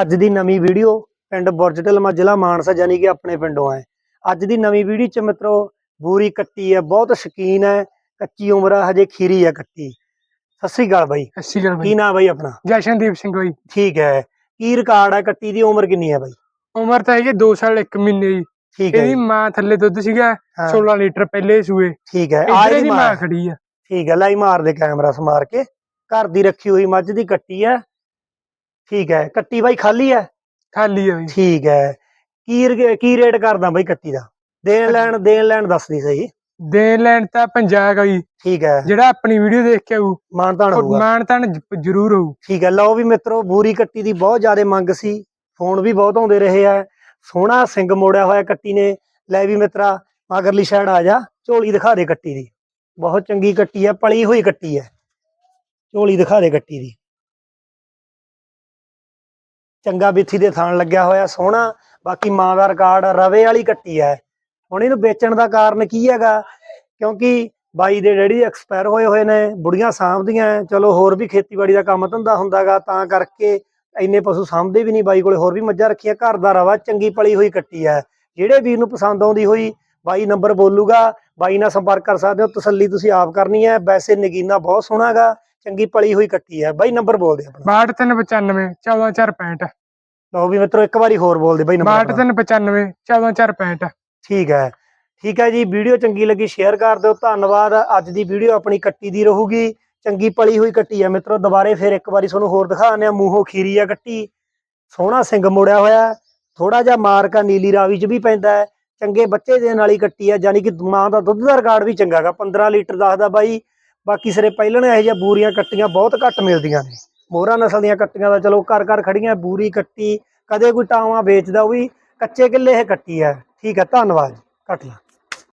ਅੱਜ ਦੀ ਨਵੀਂ ਵੀਡੀਓ ਪਿੰਡ ਬੁਰਜਟਲਮਾ ਜ਼ਿਲ੍ਹਾ ਮਾਨਸਾ ਯਾਨੀ ਕਿ ਆਪਣੇ ਪਿੰਡੋਂ ਹੈ। ਅੱਜ ਦੀ ਨਵੀਂ ਵੀਡੀਓ ਚ ਮਿੱਤਰੋ ਬੂਰੀ ਕੱਟੀ ਹੈ ਬਹੁਤ ਸ਼ਕੀਨ ਹੈ ਕੱਚੀ ਉਮਰ ਹਜੇ ਖੀਰੀ ਹੈ ਕੱਟੀ। ਸਤਿ ਸ੍ਰੀ ਅਕਾਲ ਬਾਈ। ਅੱਸੀ ਗੱਲ ਕੀ ਬਾਈ। ਨਾਂ ਬਾਈ ਆਪਣਾ? ਜਸ਼ਨਦੀਪ ਸਿੰਘ ਬਾਈ। ਠੀਕ ਹੈ। ਕੀ ਰਿਕਾਰਡ ਹੈ ਕੱਟੀ ਦੀ? ਉਮਰ ਕਿੰਨੀ ਹੈ ਬਾਈ? ਉਮਰ ਤਾਂ ਹੈਗੀ 2 ਸਾਲ 1 ਮਹੀਨੇ ਦੀ। ਠੀਕ ਹੈ ਇਹਦੀ ਮਾਂ ਥੱਲੇ ਦੁੱਧ ਸੀਗਾ ਹਾਂ, 16 ਲੀਟਰ ਪਹਿਲੇ ਸੂਏ। ਠੀਕ ਹੈ। ਆ ਇਹਦੀ ਮਾਂ ਖੜੀ ਆ। ਠੀਕ ਹੈ। ਲਾਈ ਮਾਰ ਦੇ ਕੈਮਰਾ ਸਮਾਰ ਕੇ। ਘਰ ਦੀ ਰੱਖੀ ਹੋਈ ਮੱਝ ਦੀ ਕੱਟੀ ਹੈ। ਠੀਕ ਹੈ ਕੱਟੀ ਬਾਈ ਖਾਲੀ ਹੈ? ਖਾਲੀ ਬਾਈ। ਠੀਕ ਹੈ। ਕੀ ਕੀ ਰੇਟ ਕਰਦਾ ਬਾਈ ਕੱਟੀ ਦਾ? ਦੇਣ ਲੈਣ ਦੇਣ ਲੈਣ ਦੱਸਦੀ ਸਹੀ। ਦੇਣ ਲੈਣ ਤਾਂ 50 ਗਈ ਠੀਕ ਹੈ। ਜਿਹੜਾ ਆਪਣੀ ਵੀਡੀਓ ਦੇਖ ਕੇ ਆਊ ਮਾਨਤਾਨ ਉਹ ਹੋਊਗਾ। ਮਾਣ ਤਾਂ ਜ਼ਰੂਰ ਹੋਊ। ਠੀਕ ਹੈ ਲਓ ਵੀ ਮਿੱਤਰੋ ਬੂਰੀ ਕੱਟੀ ਦੀ ਬਹੁਤ ਜ਼ਿਆਦਾ ਮੰਗ ਸੀ। ਫੋਨ ਵੀ ਬਹੁਤ ਆਉਂਦੇ ਰਹੇ ਆ। ਸੋਹਣਾ ਸਿੰਘ ਮੋੜਿਆ ਹੋਇਆ ਕੱਟੀ ਨੇ। ਲੈ ਵੀ ਮਿੱਤਰਾ ਮਗਰਲੀ ਸਾਈਡ ਆ ਜਾ। ਝੋਲੀ ਦਿਖਾ ਦੇ ਕੱਟੀ ਦੀ। ਬਹੁਤ ਚੰਗੀ ਕੱਟੀ ਹੈ ਪਲੀ ਹੋਈ ਕੱਟੀ ਹੈ। ਝੋਲੀ ਦਿਖਾ ਦੇ ਕੱਟੀ ਦੀ। ਚੰਗਾ ਬਿੱਥੀ ਦੇ ਥਾਣ ਲੱਗਿਆ ਹੋਇਆ ਸੋਹਣਾ, ਬਾਕੀ ਮਾਂ ਦਾ ਰਿਕਾਰਡ ਰਵੇ ਵਾਲੀ ਕੱਟੀ ਹੈ। ਹੁਣ ਇਹਨੂੰ ਵੇਚਣ ਦਾ ਕਾਰਨ ਕੀ ਹੈਗਾ? ਕਿਉਂਕਿ ਬਾਈ ਦੇ ਡੈਡੀ ਐਕਸਪਾਇਰ ਹੋਏ ਹੋਏ ਨੇ, ਬੁੜੀਆਂ ਸਾਂਭਦੀਆਂ ਚਲੋ ਹੋਰ ਵੀ ਖੇਤੀਬਾੜੀ ਦਾ ਕੰਮ ਧੰਦਾ ਹੁੰਦਾਗਾ, ਤਾਂ ਕਰਕੇ ਇੰਨੇ ਪਸ਼ੂ ਸਾਂਭਦੇ ਵੀ ਨਹੀਂ ਬਾਈ ਕੋਲੇ, ਹੋਰ ਵੀ ਮੱਝਾਂ ਰੱਖੀਆਂ, ਘਰ ਦਾ ਰਵਾ ਚੰਗੀ ਪਲੀ ਹੋਈ ਕੱਟੀ ਹੈ। ਜਿਹੜੇ ਵੀਰ ਨੂੰ ਪਸੰਦ ਆਉਂਦੀ ਹੋਈ, ਬਾਈ ਨੰਬਰ ਬੋਲੂਗਾ, ਬਾਈ ਨਾਲ ਸੰਪਰਕ ਕਰ ਸਕਦੇ ਹੋ, ਤਸੱਲੀ ਤੁਸੀਂ ਆਪ ਕਰਨੀ ਹੈ, ਵੈਸੇ ਨਗੀਨਾ ਬਹੁਤ ਸੋਹਣਾਗਾ ਚੰਗੀ ਪਲੀ ਹੋਈ ਕੱਟੀ ਹੈ। ਬਾਈ ਨੰਬਰ ਬੋਲ ਦੇ ਆਪਣਾ। 6395 14465 ਲਓ ਵੀ ਮਿੱਤਰੋ ਇੱਕ ਵਾਰੀ ਹੋਰ ਬੋਲ ਦੇ ਬਾਈ ਨੰਬਰ ਆਪਣਾ। 6395 14465 ਠੀਕ ਹੈ। ਠੀਕ ਹੈ ਜੀ ਵੀਡੀਓ ਚੰਗੀ ਲੱਗੀ ਸ਼ੇਅਰ ਕਰ ਦਿਓ। ਧੰਨਵਾਦ। ਅੱਜ ਦੀ ਵੀਡੀਓ ਆਪਣੀ ਕੱਟੀ ਦੀ ਰਹੂਗੀ। ਚੰਗੀ ਪਲੀ ਹੋਈ ਕੱਟੀ ਹੈ ਮਿੱਤਰੋ। ਦੁਬਾਰੇ ਫਿਰ ਇੱਕ ਵਾਰੀ ਤੁਹਾਨੂੰ ਹੋਰ ਦਿਖਾਉਂਦੇ ਆ ਮੂੰਹੋਂ ਖੀਰੀ ਆ ਕੱਟੀ। ਸੋਹਣਾ ਸਿੰਘ ਮੁੜਿਆ ਹੋਇਆ ਥੋੜਾ ਜਿਹਾ ਮਾਰਕਾ ਨੀਲੀ ਰਾਵੀ ਚ ਵੀ ਪੈਂਦਾ ਹੈ। ਚੰਗੇ ਬੱਚੇ ਦੇ ਨਾਲ ਹੀ ਕੱਟੀ ਆ ਯਾਨੀ ਕਿ ਮਾਂ ਦਾ ਦੁੱਧ ਦਾ ਰਿਕਾਰਡ ਵੀ ਚੰਗਾਗਾ 15 ਲੀਟਰ ਦੱਸਦਾ ਬਾਈ। ਬਾਕੀ ਸਿਰੇ ਪਹਿਲਣ ਇਹੋ ਜਿਹੀਆਂ ਬੂਰੀਆਂ ਕੱਟੀਆਂ ਬਹੁਤ ਘੱਟ ਮਿਲਦੀਆਂ ਨੇ। ਮੋਹਰਾ ਨਸਲ ਦੀਆਂ ਕੱਟੀਆਂ ਦਾ ਚਲੋ ਘਰ ਘਰ ਖੜੀਆਂ ਬੂਰੀ ਕੱਟੀ, ਕਦੇ ਕੋਈ ਟਾਵਾਂ ਵੇਚਦਾ, ਉਹ ਵੀ ਕੱਚੇ ਕਿੱਲੇ ਇਹ ਕੱਟੀ ਹੈ। ਠੀਕ ਹੈ, ਧੰਨਵਾਦ ਕੱਟ ਲਾ।